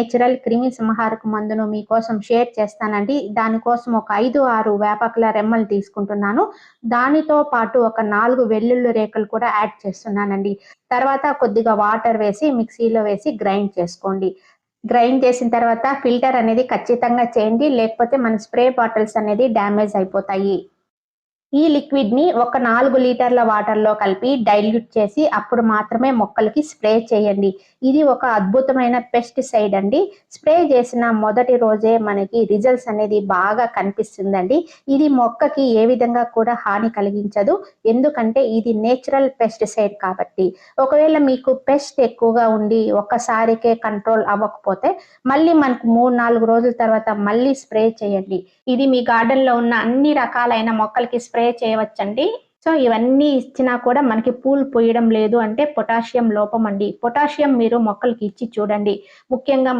Natural క్రిమి సంహారక మందును మీకోసం షేర్ చేస్తానండి. దానికోసం ఒక ఐదు ఆరు వేపకుల రెమ్మలు తీసుకుంటున్నాను. దానితో పాటు ఒక నాలుగు వెల్లుల్లి రేకులు కూడా యాడ్ చేస్తున్నానండి. తర్వాత కొద్దిగా వాటర్ వేసి మిక్సీలో వేసి గ్రైండ్ చేసుకోండి. గ్రైండ్ చేసిన తర్వాత ఫిల్టర్ అనేది ఖచ్చితంగా చేయండి. లేకపోతే మన స్ప్రే బాటిల్స్ అనేది డ్యామేజ్ అయిపోతాయి. ఈ లిక్విడ్ని ఒక నాలుగు లీటర్ల వాటర్లో కలిపి డైల్యూట్ చేసి అప్పుడు మాత్రమే మొక్కలకి స్ప్రే చేయండి. ఇది ఒక అద్భుతమైన పెస్టిసైడ్ అండి. స్ప్రే చేసిన మొదటి రోజే మనకి రిజల్ట్స్ అనేది బాగా కనిపిస్తుందండి. ఇది మొక్కకి ఏ విధంగా కూడా హాని కలిగించదు. ఎందుకంటే ఇది నేచురల్ పెస్టిసైడ్ కాబట్టి. ఒకవేళ మీకు పెస్ట్ ఎక్కువగా ఉండి ఒక్కసారికే కంట్రోల్ అవ్వకపోతే మళ్ళీ మనకు మూడు నాలుగు రోజుల తర్వాత మళ్ళీ స్ప్రే చేయండి. ఇది మీ గార్డెన్లో ఉన్న అన్ని రకాలైన మొక్కలకి స్ప్రే చేయవచ్చండి. సో ఇవన్నీ ఇచ్చినా కూడా మనకి పూలు పోయడం లేదు అంటే పొటాషియం లోపం అండి. పొటాషియం మీరు మొక్కలకి ఇచ్చి చూడండి. ముఖ్యంగా